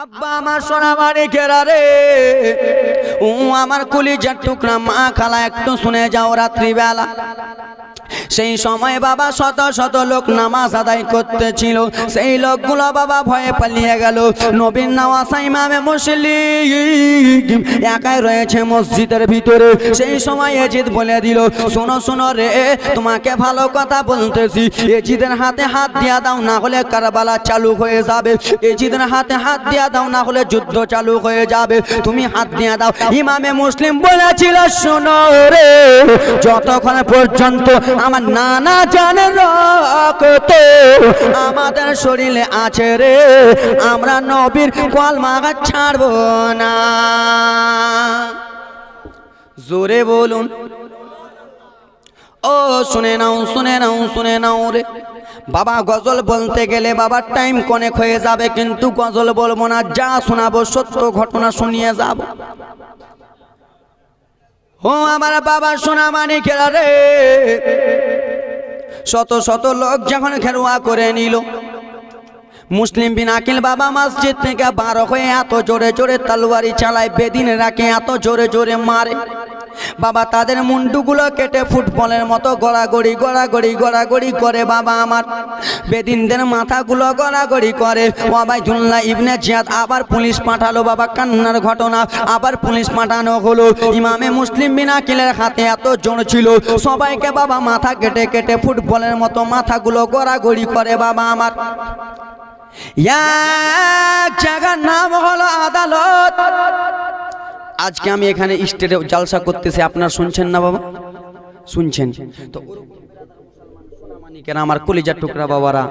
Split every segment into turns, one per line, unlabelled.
আব্বা আমার সোনা বাড়ি কেরা রে। ও আমার কুলি যার টুকরা মা খালা, একটু শুনে যাও রাত্রিবেলা। সেই সময় বাবা শত শত লোক নামাজ আদায় করতেছিল। সেই লোকগুলো বাবা ভয়ে পালিয়ে গেল। নবীন নওয়াজ ইমামে মুসলিম একাই রয়েছে মসজিদের ভিতরে। সেই সময় এজিদ বলে দিল, শোনো শোনো রে, তোমাকে ভালো কথা বলতেছি। এজিদের হাতে হাত দিয়া দাও, না হলে কারবালা চালু হয়ে যাবে। এজিদের হাতে হাত দিয়া দাও, না হলে যুদ্ধ চালু হয়ে যাবে। তুমি হাত দিয়া দাও। ইমামে মুসলিম বলেছিল, শোনো রে, যতক্ষণ পর্যন্ত আমার নানা জানে রক্ত আমাদের শরীরে আছে রে। আমরা নবীর কল মাগা ছাড়বো না। জোরে বলুন। ও, শুনে নাও শুনে নাও শুনে নাও রে। বাবা, গজল বলতে গেলে বাবার টাইম কনেক হয়ে যাবে, কিন্তু গজল বলব না, যা শোনাবো, সত্য ঘটনা শুনিয়ে যাব। ও আমার বাবা সোনা মানি খেলা রে। শত শত লোক যখন খেরোয়া করে নিল মুসলিম বিন আকিল বাবা মসজিদ থেকে বার হয়ে এত জোরে জোরে তলোয়ারি চালায়, বেদিন রাখে এত জোরে জোরে মারে। বাবা তাদের মুন্ডুগুলো কেটে ফুটবলের মতো গড়াগড়ি গড়াগড়ি গড়াগড়ি করে বাবা আমার। বেদিনদের মাথাগুলো গড়াগড়ি করে। ওবাইদুল্লাহ ইবনে জিয়াদ আবার পুলিশ পাঠালো, বাবা কান্নার ঘটনা আবার পুলিশ পাঠানো হলো। ইমামে মুসলিম বিন আকিলের হাতে এত জোর ছিল, সবাইকে বাবা মাথা কেটে কেটে ফুটবলের মতো মাথাগুলো গড়াগড়ি করে বাবা আমার। এক জায়গার নাম হলো আদালত। আজকে আমি এখানে স্টেটে জালসা করতেছি, আপনার শুনছেন না বাবা? শুনছেন। তো মানিকেরা আমার কলিজার টুকরা বাবারা?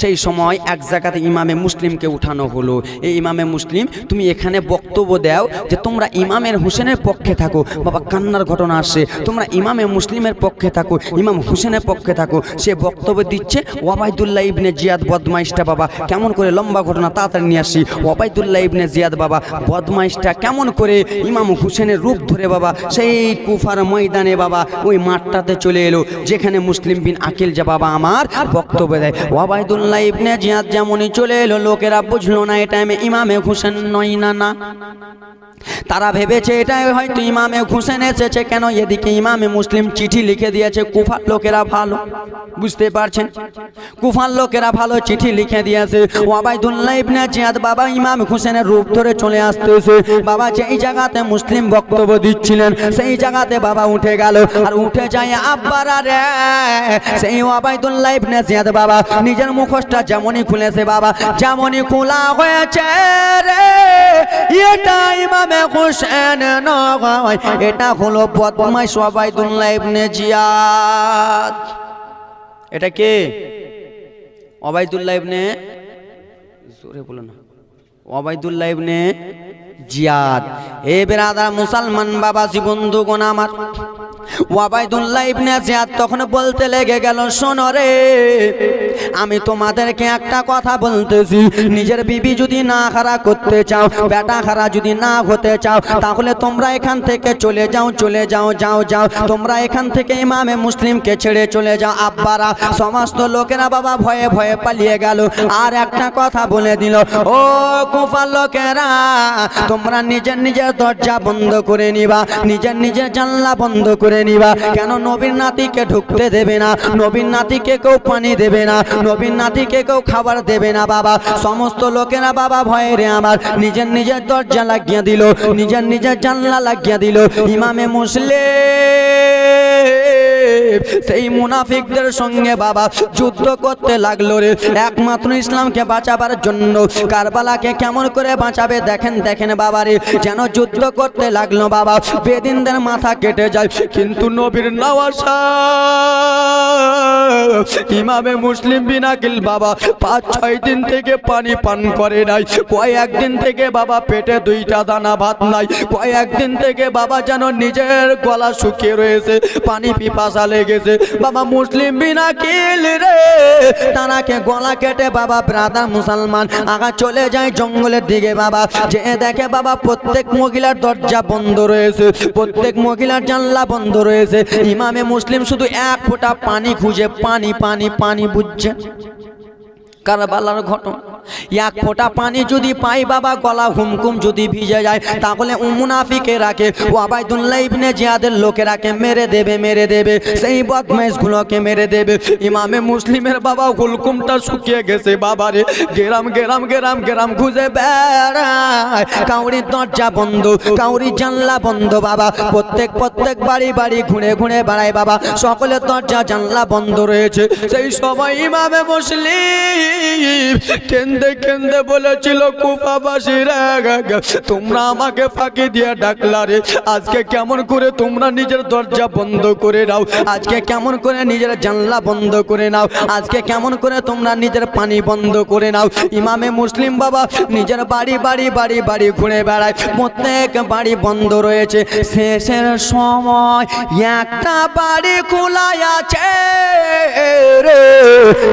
সেই সময় এক জায়গাতে ইমামে মুসলিমকে উঠানো হলো। এই ইমামে মুসলিম, তুমি এখানে বক্তব্য দাও যে তোমরা ইমামের হোসেনের পক্ষে থাকো। বাবা, কান্নার ঘটনা আসছে। তোমরা ইমামে মুসলিমের পক্ষে থাকো, ইমাম হোসেনের পক্ষে থাকো। সে বক্তব্য দিচ্ছে, ওয়াবাইদুল্লাহ ইবনে জিয়াদ বদমাইশটা বাবা, কেমন করে লম্বা ঘটনা তাড়াতাড়ি নিয়ে আসি। ওয়াবাইদুল্লাহ ইবনে জিয়াদ বাবা, বদমাইশটা কেমন করে ইমাম হোসেনের রূপ ধরে বাবা, সেই কুফার ময়দানে বাবা, ওই মাঠটাতে চলে এলো, যেখানে মুসলিম বিন আকিল যা বাবা আমার বক্তব্য দেয়। ওয়াবাইদুল্লাহ ইবনে জিয়াদ যেমনই চলে এলো, লোকেরা বুঝলো না, এটা আমি ইমামে হোসেন নই না না। তারা ভেবেছে, এটাই হয়তো ইমামে হোসেন এসেছে, কেন এদিকে ইমামে মুসলিম চিঠি লিখে দিয়েছে, কুফার লোকেরা ভালো। বুঝতে পারছেন? কুফার লোকেরা ভালো চিঠি লিখে দিয়েছে। ওয়াবাইদুল্লাহ ইবনে জিয়াদ বাবা ইমাম হোসেনের রূপ ধরে চলে আসতেছে। বাবা যেই জায়গাতে মুসলিম বক্তব্য দিচ্ছিলেন, সেই জায়গাতে বাবা উঠে গেল। আর উঠে যায় আব্বারা রে, সেই জিয়াদ বাবা। নিজের মুখোশটা যেমনই খুলেছে বাবা, যেমনই খোলা হয়েছে রে। হোসেন এটা হলো জিয়াদ। এটা কে? ওবাইদুল্লাহ ইবনে জোরে বলো না। ইবনে জিয়াদ। এ বেরাদার মুসলমান বাবা বাবাজি বন্ধুগণ আমার। ওয়াবাইদুল্লাহ ইবনে জিয়াদ তখন বলতে লেগে গেল, শোনো আমি তোমাদেরকে একটা কথা বলতেছি। নিজের বিবি যদি না খারা করতে চাও, বেটা খারা যদি না হতে চাও, তাহলে তোমরা এখান থেকে চলে যাও চলে যাও যাও যাও। তোমরা এখান থেকে ইমামে মুসলিমকে ছেড়ে চলে যাও। আব্বারা, সমস্ত লোকেরা বাবা ভয়ে ভয়ে পালিয়ে গেল। আর একটা কথা বলে দিল, ও কুফার লোকেরা, তোমরা নিজের নিজের দরজা বন্ধ করে নিবা, নিজের নিজের জানলা বন্ধ করে নিবা। কেন নবীর নাতিকে ঢুকতে দেবে না? নবীর নাতিকে কেউ পানি দেবে না। নবীর নাতিকে কেউ খাবার দেবে না, বাবা। সমস্ত লোকেরা, বাবা, ভয়ে রে আমার। নিজের নিজের দরজা লাগিয়ে দিল। নিজের নিজের জানলা লাগিয়ে দিল। ইমামে মুসলিম সেই মুনাফিকদের সঙ্গে বাবা যুদ্ধ করতে লাগল রে। একমাত্র ইসলামকে বাঁচাবার জন্য। কারবালাকে কেমন করে বাঁচাবে দেখেন দেখেন বাবা রে, যেন যুদ্ধ করতে লাগল বাবা। বেদিনদের মাথা কেটে যায়। কিন্তু নবীর ইমামে মুসলিম বিনাকিল বাবা পাঁচ, ছয় দিন থেকে পানি পান করে নাই। কয়েকদিন থেকে বাবা পেটে দুইটা দানা ভাত নাই। কয়েকদিন থেকে বাবা যেন নিজের গলা শুকিয়ে রয়েছে। পানি পিপাসা লেগেছে। বাবা মুসলিম বিনাকিল রে। তারাকে গলা কেটে বাবা ব্রাদার মুসলমান। আগা চলে যায় জঙ্গলের দিকে বাবা। যে দেখে বাবা প্রত্যেক মহিলার দরজা বন্ধ রয়েছে। প্রত্যেক মহিলার জানলা বন্ধ রয়েছে। ইমামে মুসলিম শুধু এক ফোঁটা পানি খুঁজে, পানি পানি পানি বুঝছে। কারবালার ঘটনা। এক ফোঁটা পানি যদি পাই বাবা, গলা হুমকুম যদি ভিজে যায়, তাহলে মুনাফিকে রাখে। ও আবাইদুল্লাহ ইবনে জিয়াদের লোকেরাকে মেরে দেবে মেরে দেবে। সেই বদমাইশগুলোকে মেরে দেবে। ইমামে মুসলিমের বাবা হুলকুমটা শুকিয়ে গেছে বাবারে গেরাম গেরাম গেরাম গেরাম খুঁজে বেড়ায়। কাউরি দরজা বন্ধ কাউরি জানলা বন্ধ, বাবা। প্রত্যেক প্রত্যেক বাড়ি বাড়ি ঘুরে ঘুরে বেড়ায়, বাবা। সকলের দরজা, জানলা বন্ধ রয়েছে। সেই সময় ইমামে মুসলিম কেন্দে কেন্দে বলেছিল কুপাবাসীরা তোমরা আমাকে ফাঁকি দিয়ে ডাকলা রে। আজকে কেমন করে তোমরা নিজের দরজা বন্ধ করে নাও। আজকে কেমন করে নিজের জানলা বন্ধ করে নাও। আজকে কেমন করে তোমরা নিজের পানি বন্ধ করে নাও। ইমামে মুসলিম বাবা নিজের বাড়ি বাড়ি বাড়ি বাড়ি ঘুরে বেড়ায়। প্রত্যেক বাড়ি বন্ধ রয়েছে। শেষের সময় একটা বাড়ি খোলা আছে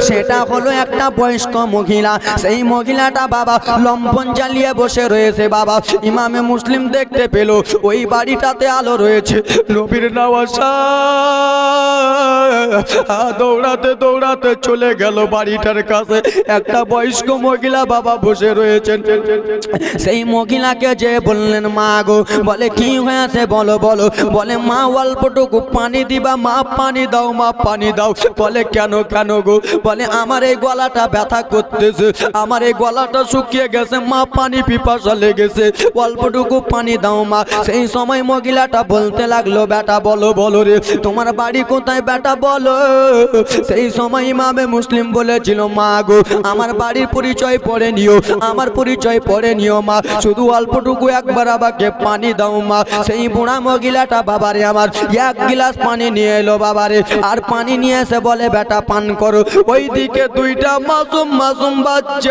সেটা হলো একটা বয়স্ক মহিলা। সেই মহিলাটা বাবা লম্পন জ্বালিয়ে বসে রয়েছে বাবা। ইমামে মুসলিম দেখতে পেল, ওই বাড়িটাতে আলো রয়েছে। নবীর নওয়াজা দৌড়াতে দৌড়াতে চলে গেল বাড়িটার কাছে। একটা বয়স্ক মহিলা বাবা বসে রয়েছেন। সেই মহিলাকে যে বললেন, মা গো। বলে, কি হয়েছে? বলো বলো। বলে, মা, অল্পটুকু পানি দিবা। মা, পানি দাও, মা, পানি দাও। বলে, কেন কেন গো? বলে, আমার এই গলাটা ব্যথা করতেছে। আমার এই গলাটা শুকিয়ে গেছে, মা পানি পিপাসা লেগেছে। অল্পটুকু পানি দাও মা। সেই সময় মহিলাটা বলতে লাগল, বেটা বলো বলো রে, তোমার বাড়ি কোথায় বেটা বলো? সেই সময় ইমামে মুসলিম বলেছিল, মা গো, আমার বাড়ির পরিচয় পড়ে নিও, আমার পরিচয় পড়ে নিও মা। শুধু অল্পটুকু একবার আমাকে পানি দাও মা। সেই বুড়া মহিলাটা, বাবারে আমার, এক গিলাস পানি নিয়ে এলো বাবারে, আর পানি নিয়ে এসে বলে, বেটা পান করো। ওইদিকে দুইটা মাসুম মাসুম বাচ্চা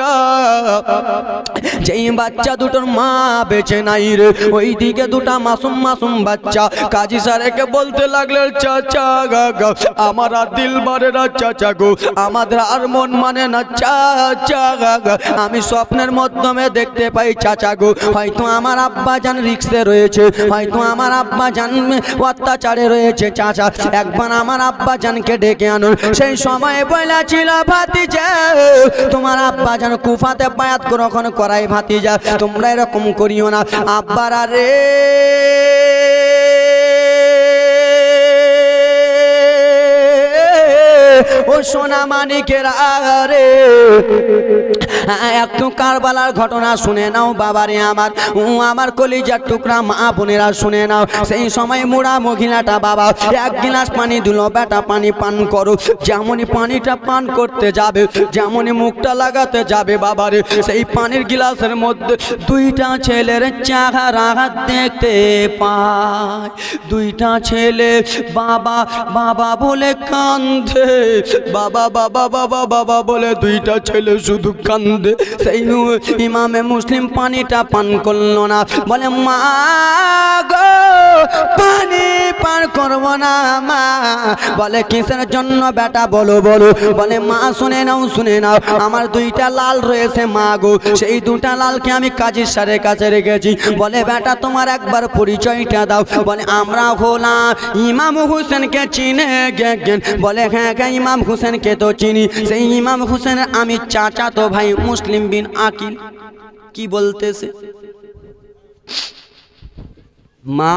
যেই বাচ্চা দুটোর মা বেঁচে নাই রে, ওইদিকে দুটা মাসুম মাসুম বাচ্চা। কাজী সারেকে বলতে লাগলেন, চাচা গা আমার আর দিল মানে না চাচা গো, আমাদের আর মন মানে না চাচা গা আমি স্বপ্নের মাধ্যমে দেখতে পাই চাচা গো, হয়তো আমার আব্বা জান রিক্সে রয়েছে, হয়তো আমার আব্বা জান অত্যাচারে রয়েছে চাচা। একবার আমার আব্বা জানকে ডেকে আনুন। সেই সময় বলা ছিল, ভাতিজা, তোমার আব্বা জান কুফাতে বায়াত কখন করাই ভাতিজা, তোমরা এরকম করিও না। আব্বারা রে। ও সোনা মানিকের আরে একটু কারবালার ঘটনা শুনে নাও বাবারে আমার। ও আমার কলিজার টুকরা মা বোনেরা শুনে নাও। সেই সময় মোড়া মহিলাটা বাবা, এক গিলাস পানি দিল, বেটা, পানি পান করো। যেমনই পানিটা পান করতে যাবে, যেমনই মুখটা লাগাতে যাবে বাবারে, সেই পানির গিলাসের মধ্যে দুইটা ছেলের চেহারা দেখতে পায়। দুইটা ছেলে বাবা বাবা বলে কান্দে বাবা বাবা বাবা বাবা বলে দুইটা ছেলে শুধু কান্দে সেই ইমামে মুসলিম পানিটা পান করল না। বলে, মা গো, পানি পান করব না, মা। বলে, কিসের জন্য বেটা, বলো বলো। বলে, মা, শুনে নাও শুনে নাও, আমার দুইটা লাল রয়েছে, মা গো। সেই দুটা লালকে আমি কাজীর সারের কাছে রেখেছি। বলে, বেটা, তোমার একবার পরিচয়টা দাও। বলে, আমরা হলাম ইমাম হোসেনকে চিনে গেন বলে হ্যাঁ হ্যাঁ ইমাম হুসেনকে তো চিনি। সেই ইমাম হোসেনের আমি চাচা তো ভাই মুসলিম বিন আকিল কি বলতেছে? মা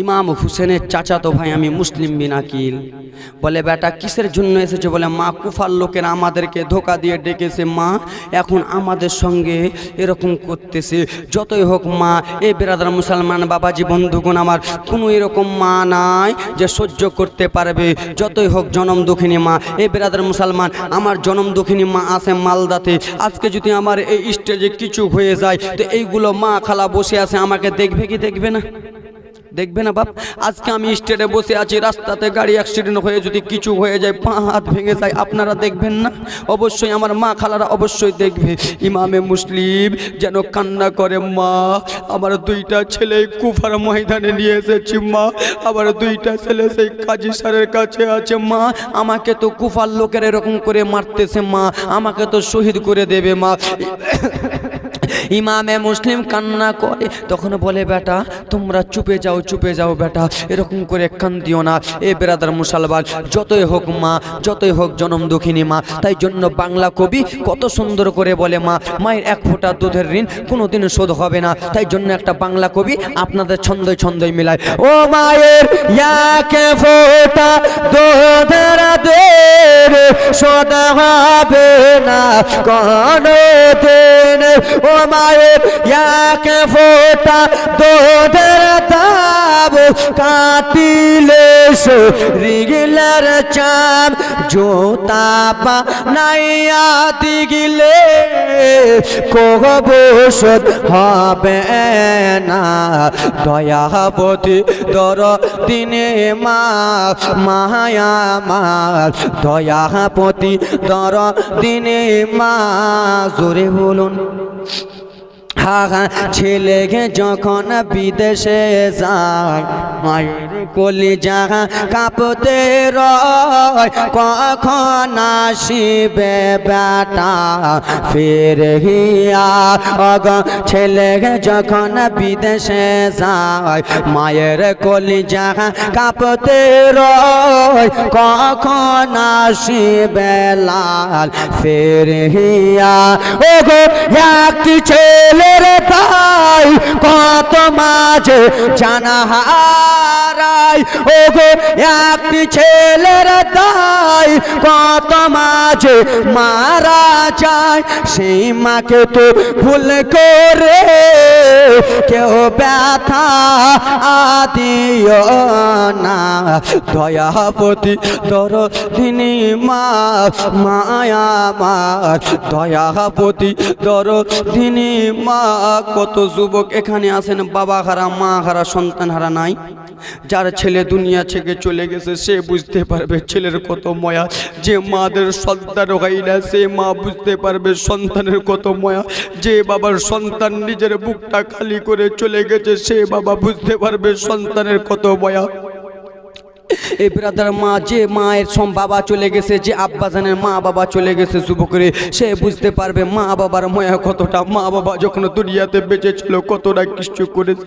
ইমাম হুসেনের চাচাতো ভাই আমি মুসলিম বিন আকিল। বলে, বেটা, কিসের জন্য এসেছে? বলে, মা, কুফার লোকেরা আমাদেরকে ধোকা দিয়ে ডেকেছে। মা, এখন আমাদের সঙ্গে এরকম করতেছে। যতই হোক, মা, এ বেরাদার মুসলমান বাবাজি, বন্ধুগণ, আমার কোনো এরকম মা নাই যে সহ্য করতে পারবে। যতই হোক, জনম দুঃখিনী মা, এ বেরাদার মুসলমান, আমার জনম দুঃখিনী মা আছে মালদাতে। আজকে যদি আমার এই স্টেজে কিছু হয়ে যায়, তো এইগুলো মা খালা বসে আছে, আমাকে দেখবে কি দেখবে না? দেখবে না বাপ? আজকে আমি স্টেটে বসে আছি, রাস্তাতে গাড়ি অ্যাক্সিডেন্ট হয়ে যদি কিছু হয়ে যায়, পা হাত ভেঙে যায়, আপনারা দেখবেন না? অবশ্যই আমার মা খালারা অবশ্যই দেখবে। ইমামে মুসলিম যেন কান্না করে, মা, আমার দুইটা ছেলে কুফার ময়দানে নিয়ে এসেছি, মা। আবার দুইটা ছেলে সেই কাজী স্যারের কাছে আছে, মা। আমাকে তো কুফার লোকের এরকম করে মারতেছে, মা। আমাকে তো শহীদ করে দেবে, মা। ইমামে মুসলিম কান্না করে। তখন বলে, বেটা, তোমরা চুপে যাও চুপে যাও, বেটা। এরকম করে কান দিও না। এ বেরাদার মুসলমান, যতই হোক মা, যতই হোক জনম দুঃখিনী মা, তাই জন্য বাংলা কবি কত সুন্দর করে বলে, মা, মায়ের এক ফোঁটা দুধের ঋণ কোনোদিন শোধ হবে না। তাই জন্য একটা বাংলা কবি আপনাদের ছন্দই ছন্দই মিলায়, ও মায়ের ইয়াকে ফোঁটা দুধের দের সদা হবে না। কোনো দিন ও মায়ের ইয়াকে ফোঁটা দুধের দাব কাটিলে রিগিলার চাপ জোতা পা নাইয়া দিগিলে কবসত হবে না দয়াবতী দর দিনে মা, মায়া মা। দয়াপতি দর দিনে মা, জোরে বলুন। ছেলেকে যখন বিদেশে যায় মায়ের কলি জাগা কাঁপতে রয়, কখন আসিবে বেটা? ফের হিয়া অগ ছেলেকে যখন বিদেশে যায়, মায়ের কলি জাগা কাঁপতে রয়, কখন আসিবে লাল? ফের হিয়া ও গো একটি ছেলের তাই কত মাঝে জানা হারাই ও গো একটি ছেলের তাই কত মাঝে মারা যায়। সেই মাকে তো ভুল করে কেউ ব্যথা আদিও না। দয়াপতি দর দিনী মা, মায়া মা। দয়াপতি দর দিনী মা, কত যুবক এখানে আছেন, বাবা হারা, মা হারা, সন্তান হারা নাই? যার ছেলে দুনিয়া থেকে চলে গেছে, সে বুঝতে পারবে ছেলের কত ময়া। যে মাদের সন্তান হয় না, সে মা বুঝতে পারবে সন্তানের কত ময়া। যে বাবার সন্তান নিজের বুকটা খালি করে চলে গেছে, সে বাবা বুঝতে পারবে সন্তানের কত ময়া। এই ব্রাদার মা যে মায়ের সম বাবা চলে গেছে, যে আব্বা জানের মা বাবা চলে গেছে যুবকরে, সে বুঝতে পারবে মা বাবার ময়া কতটা। মা বাবা যখন দুনিয়াতে বেঁচে ছিল, কতটা কিছু করেছে।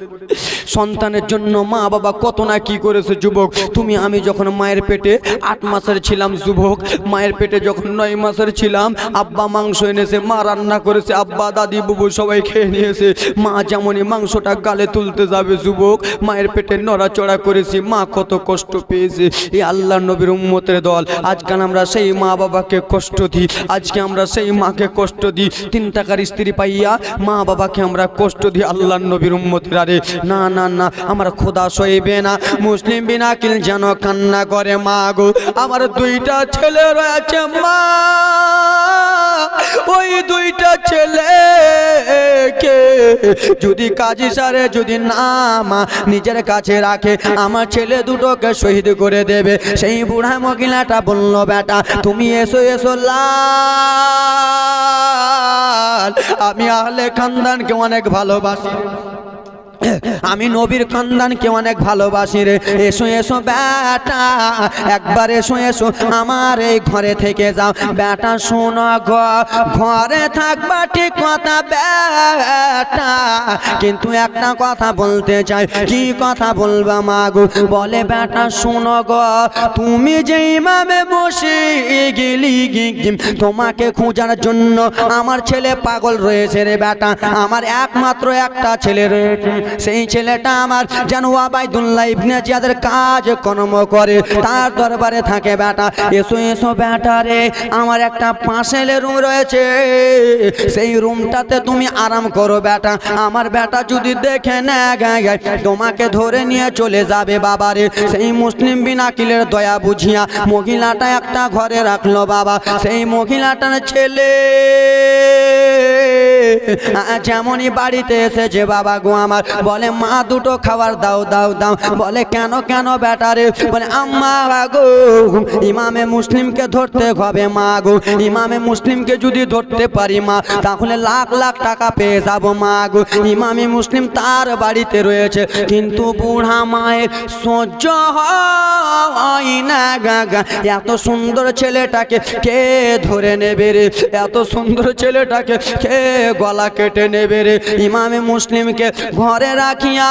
সন্তানের জন্য মা বাবা কত না কি করেছে যুবক। তুমি, আমি যখন মায়ের পেটে আট মাসের ছিলাম যুবক, মায়ের পেটে যখন নয় মাসের ছিলাম, আব্বা মাংস এনেছে, মা রান্না করেছে, আব্বা, দাদি, বুবু সবাই খেয়ে নিয়েছে। মা যেমনই মাংসটা গালে তুলতে যাবে যুবক, মায়ের পেটে নড়াচড়া করেছি, মা কত কষ্ট পেয়েছে। এই আল্লাহ নবীর উম্মতের দল। আজকাল আমরা সেই মা বাবাকে কষ্ট দিই। আজকে আমরা সেই মাকে কষ্ট দিই। তিন টাকার স্ত্রী পাইয়া মা বাবাকে আমরা কষ্ট দিই আল্লাহ নবীর উম্মতের আরে। না না না, আমার খোদা সইবে না। মুসলিম বিনা কিল যেন কান্না করে মা গো। আমার দুইটা ছেলে রয়েছে মা। ওই দুইটা ছেলে কে যদি কাজী সারে যদি না মা নিজের কাছে রাখে, আমার ছেলে দুটোকে শহীদ করে দেবে। সেই বুড়া মহিলাটা বলল, বেটা, তুমি এসো এসো আমি আহলে খানদানকে অনেক ভালোবাসি। আমি নবীর খানদানকে অনেক ভালোবাসি রে। এসো এসো, বেটা, একবার এসো এসো আমার এই ঘরে থেকে যাও। বেটা, শোনো ঘরে থাকবা ঠিক কথা, বেটা। কিন্তু একটা কথা বলতে চাই, কি কথা বলবা মাগো বলে, বেটা, শোনো গ, তুমি যে ইমামে বসে গেলি তোমাকে খোঁজার জন্য আমার ছেলে পাগল রয়েছে রে, বেটা। আমার একমাত্র একটা ছেলে রয়েছে। সেই ছেলেটা আমার যেন আবাইদুল্লাহ ইবনে জিয়াদের কাজ, কর্ম করে। তার দরবারে থাকে, বেটা, এসো এসো, বেটা রে, আমার একটা পাঁচেলে রুম রয়েছে। সেই রুমটাতে তুমি আরাম করো, বেটা। আমার বেটা যদি দেখে না তোমাকে ধরে নিয়ে চলে যাবে বাবারে সেই মুসলিম বিনাকিলের দয়া বুঝিয়া মহিলাটা একটা ঘরে রাখল, বাবা। সেই মহিলাটার ছেলে যেমনই বাড়িতে এসেছে বাবা গো আমার, বলে, মা, দুটো খাবার দাও দাও দাও। বলে, কেন কেন বেটারে বলে, আম্মা গো ইমামে মুসলিমকে ধরতে হবে, মা গো। ইমামে মুসলিমকে যদি ধরতে পারি, মা, তাহলে লাখ লাখ টাকা পেয়ে যাব, মা গো। ইমামে মুসলিম তার বাড়িতে রয়েছে, কিন্তু বুড়া মায়ের সহ্য হয় এত সুন্দর ছেলেটাকে কে ধরে নেবে রে? এত সুন্দর ছেলেটাকে কে গলা কেটে নেবে রে। ইমামে মুসলিমকে ঘরে রাখিয়া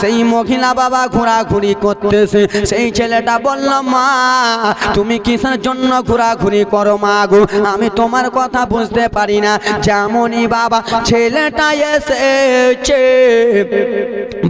সেই মহিলা বাবা ঘোরাঘুরি করতেছে। সেই ছেলেটা বলল, মা, তুমি কিসের জন্য ঘোরাঘুরি করো মা গো? আমি তোমার কথা বুঝতে পারি না। যেমনই বাবা ছেলেটা এসেছে।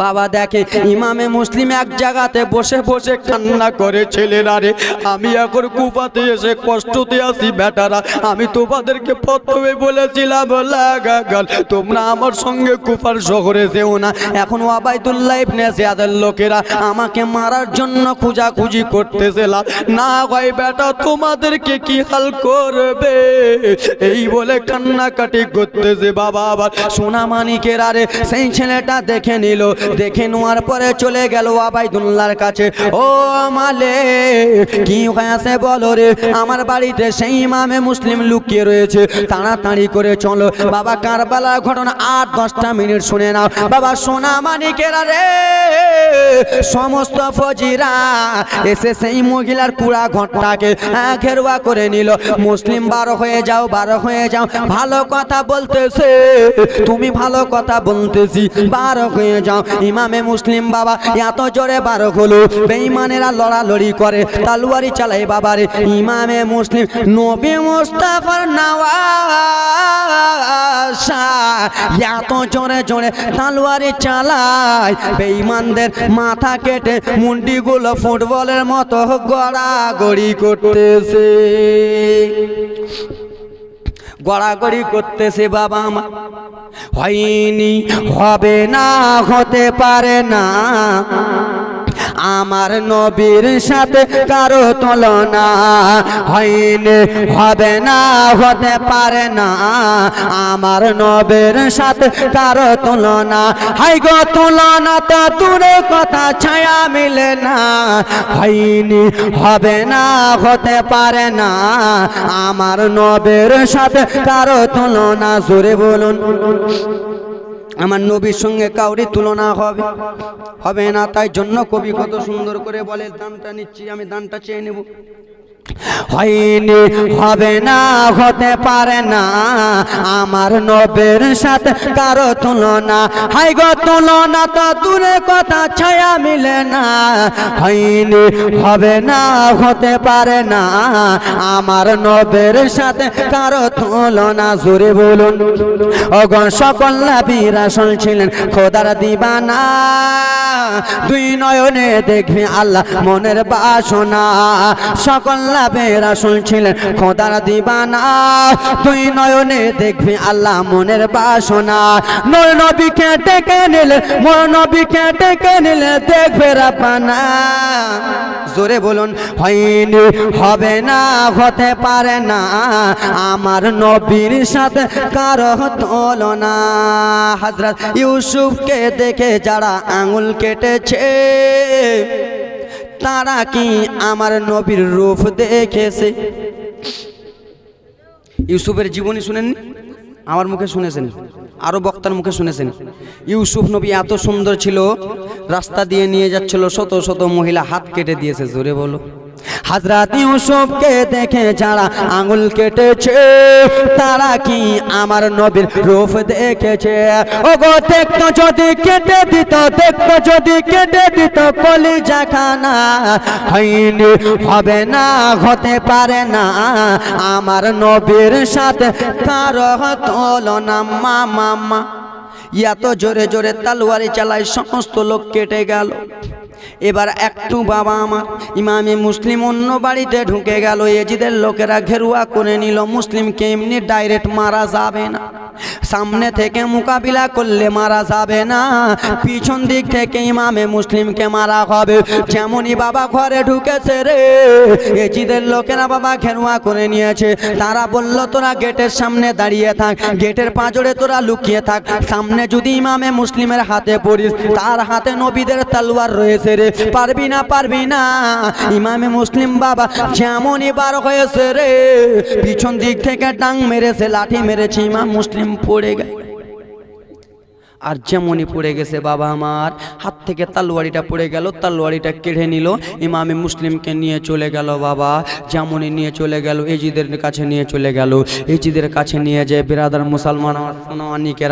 বাবা দেখে, ইমামে মুসলিম এক জায়গাতে বসে বসে কান্না করে, ছেলেরা রে, আমি এখন কুপাতে এসে কষ্টতে আসি বেটারা। আমি তোমাদেরকে প্রথমে বলেছিলাম লাগাগাল তোমরা আমার সঙ্গে কুপার শহরে যেও না। এখন ওয়াবাইদুল্লাহ ইবনে জিয়াদের লোকেরা আমাকে মারার জন্য খুঁজাখুঁজি করতেছিলাম না ভাই বেটা, তোমাদেরকে কি হাল করবে? এই বলে কান্নাকাটি করতেছে বাবা আবার। সোনা মানিকের আরে সেই ছেলেটা দেখে নিল। দেখে নেওয়ার পরে চলে গেল আবাইদুল্লাহর কাছে। ও মালে কি হয়েছে বলো রে? আমার বাড়িতে সেই ইমামে মুসলিম লুকিয়ে রয়েছে। তাড়াতাড়ি করে চলো। বাবা কারবালার ঘটনা আট দশটা মিনিট শুনে নাও। বাবা সোনা মানিকের রে সমস্ত ফজিরা এসে সেই মহিলার কুড়া আহ, ঘেরুয়া করে নিল। মুসলিম বারো হয়ে যাও বারো হয়ে যাও। ভালো কথা বলতেছে তুমি ভালো কথা বলতেছি বারো হয়ে যাও। ইমামে মুসলিম বাবা এত জোরে বারো হলো। বেঈমানেরা লড়ালড়ি করে তালুয়ারি চালাই বাবারে। ইমামে মুসলিম নবী মুস্তাফার নাওয়াসা এত জোরে জোরে তালুয়ারি চালায়। বেঈমানদের মাথা কেটে মুন্ডিগুলো ফুটবলের মতো গড়াগড়ি করতেছে। গড়াগড়ি করতেছে বাবা মা। হয়নি, হবে না, হতে পারে না। আমার নবীর সাথে কারও তুলনা হয়নি, হবে না, হতে পারে না। আমার নবীর সাথে কারও তুলনা হাই গো তুলনা তো দূরে কথা, ছায়া মিলে না। হয়নি, হবে না, হতে পারে না। আমার নবের সাথে কারও তুলনা, জোরে বলুন। আমার নবীর সঙ্গে কাউরি তুলনা হবে হবে না, তাই জন্য কবি কত সুন্দর করে বলে, দানটা নিচ্ছি, আমি দানটা চেয়ে নেব। হয়নি, হবে না, হতে পারে না। আমার নবের সাথে কারও তুলনা। হাই গো, তুলনা তো দূরে কথা, ছায়া মিলে না। হয়নি, হবে না, হতে পারে না। আমার নবের সাথে কারও তুলনা, জোরে বলুন। অগণ সকল নাবিরা শুনছিলেন খোদার দিবানা। দুই নয়নে দেখবি আল্লাহ মনের বাসনা। সকল লাভেরা শুনছিলেন খোদার দিবানা। দুই নয়নে দেখবি আল্লাহ মনের বাসনা। নর নবীকে ডেকে নিলে, মোর নবীকে ডেকে নিলে দেখবে রাপানা জোরে বলুন, হয়নি, হবে না, হতে পারে না। আমার নবীর সাথে কারও তুলনা। হজরত ইউসুফকে দেখে যারা আঙুল কেটেছে তারা কি আমার নবীর রূপ দেখেছে? ইউসুফের জীবনী শুনেননি? আমার মুখে শুনেছেন। আরও বক্তার মুখে শুনেছেন। ইউসুফ নবী এত সুন্দর ছিল, রাস্তা দিয়ে নিয়ে যাচ্ছিল, শত শত মহিলা হাত কেটে দিয়েছে, জোরে বলো। হাজরাত ইউসুফকে দেখে যারা আঙুল কেটেছে, তারা কি আমার নবীর রূপ দেখেছে? ও গো দেখতো যদি কেটে দিত, দেখতো যদি কেটে দিত কলিজা খানা হয়নি, হবে না, হতে পারে না। আমার নবীর সাথে কারও তুলনা মা। মামা এত জোরে জোরে তালুয়ারি চালায় সমস্ত লোক কেটে গেল। এবার একটু বাবা আমার ইমামে মুসলিম অন্য বাড়িতে ঢুকে গেল। এজিদের লোকেরা ঘেরুয়া করে নিল। মুসলিমকে এমনি ডাইরেক্ট মারা যাবে না। সামনে থেকে মোকাবিলা করলে মারা যাবে না। পিছন দিক থেকে ইমামে মুসলিমকে মারা হবে। যেমনই বাবা ঘরে ঢুকেছে রে, এজিদের লোকেরা বাবা ঘেরুয়া করে নিয়েছে। তারা বলল, তোরা গেটের সামনে দাঁড়িয়ে থাক, গেটের পাঁজরে তোরা লুকিয়ে থাক। সামনে যদি ইমামে মুসলিমের হাতে পড়িস, তার হাতে নবীদের তালুয়ার রয়েছে রে। পারবি না পারবি না, ইমামে মুসলিম বাবা যেমনই বার হয়েছে রে। পিছন দিক থেকে ডাং মেরেছে, লাঠি মেরেছে ইমাম মুসলিম পড়ে গেল আর যেমনই পড়ে গেছে বাবা আমার, হাত থেকে তালোয়ারিটা পড়ে গেল, তালোয়ারিটা কেড়ে নিল, ইমামে মুসলিমকে নিয়ে চলে গেল বাবা, যেমনই নিয়ে চলে গেল, এজিদের কাছে নিয়ে চলে গেল, এজিদের কাছে নিয়ে যায় বিরাদার মুসলমান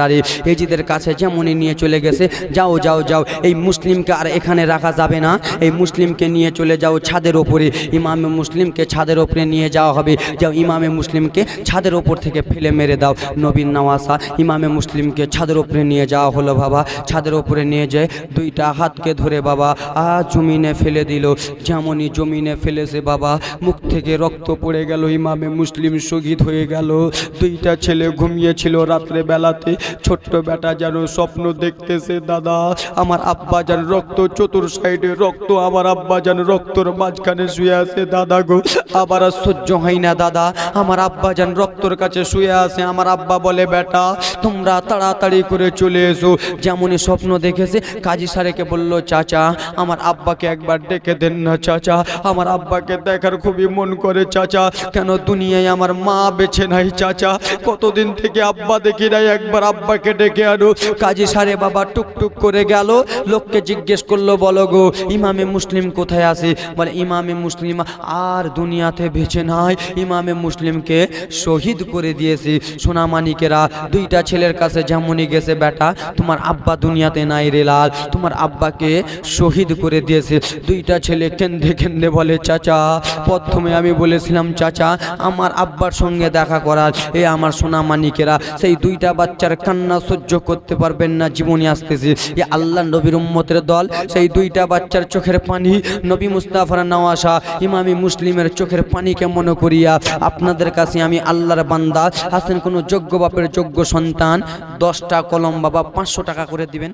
আরে, এজিদের কাছে যেমনই নিয়ে চলে গেছে, যাও যাও যাও, এই মুসলিমকে আর এখানে রাখা যাবে না, এই মুসলিমকে নিয়ে চলে যাও ছাদের ওপরে, ইমামে মুসলিমকে ছাদের ওপরে নিয়ে যাওয়া হবে, যাও ইমামে মুসলিমকে ছাদের ওপর থেকে ফেলে মেরে দাও নবীন নওয়াসা, ইমামে মুসলিমকে ছাদের ওপরে নিয়ে যাওয়া হলো বাবা, ছাদের ওপরে নিয়ে যায়, দুইটা হাতকে ধরে বাবা, আ, জমিনে ফেলে দিল। যেমনই জমিনে ফেলেছে বাবা, মুখ থেকে রক্ত পড়ে গেল, ইমামে মুসলিম শহীদ হয়ে গেল। দুইটা ছেলে ঘুমিয়েছিল রাত্রে বেলাতে, ছোট্ট বেটা যেন স্বপ্ন দেখতেছে, দাদা, আমার আব্বা যেন রক্ত চতুর সাইডে, রক্ত আমার আব্বা যেন রক্তর মাঝখানে শুয়ে আছে, দাদা গো, আবার সহ্য হয় না, দাদা, আমার আব্বা যেন রক্তর কাছে শুয়ে আছে, আমার আব্বা বলে, বেটা, তোমরা তাড়াতাড়ি করে চলে এসো যেমনই স্বপ্ন দেখেছে, কাজী সারেকে বলল, চাচা, আমার আব্বাকে একবার ডেকে দেন না, চাচা। আমার আব্বাকে দেখার খুবই মন করে, চাচা। কেন দুনিয়ায় আমার মা বেছে নাই, চাচা? কতদিন থেকে আব্বা দেখি নাই, একবার আব্বাকে ডেকে আনো। কাজী সারে বাবা টুকটুক করে গেল। লোককে জিজ্ঞেস করল, বলো গো, ইমামে মুসলিম কোথায় আছে? বলে, ইমামে মুসলিম আর দুনিয়াতে বেঁচে নাই। ইমামে মুসলিমকে শহীদ করে দিয়েছি। সোনামানিকেরা দুইটা ছেলের কাছে যেমনই গেছে, বেটা তোমার আব্বা দুনিয়াতে নাই রে লাল। তোমার আব্বাকে শহীদ করে দিয়েছে। দুইটা ছেলে কেন্দে কেন্দে বলে, চাচা, প্রথমে আমি বলেছিলাম, চাচা, আমার আব্বার সঙ্গে দেখা করার। এ আমার সোনা মানিকেরা, সেই দুইটা বাচ্চার কান্না সহ্য করতে পারবেন না, জীবনে আসতেছে। এ আল্লাহ নবীর উম্মতের দল, সেই দুইটা বাচ্চার চোখের পানি নবী মুস্তাফার নওয়াসা ইমামি মুসলিমের চোখের পানিকে মনে করিয়া? আপনাদের কাছে আমি আল্লাহর বান্দা, হাসেন কোনো যোগ্য বাপের যোগ্য সন্তান, দশটা কলম বাবা পাঁচশো টাকা করে দিবেন।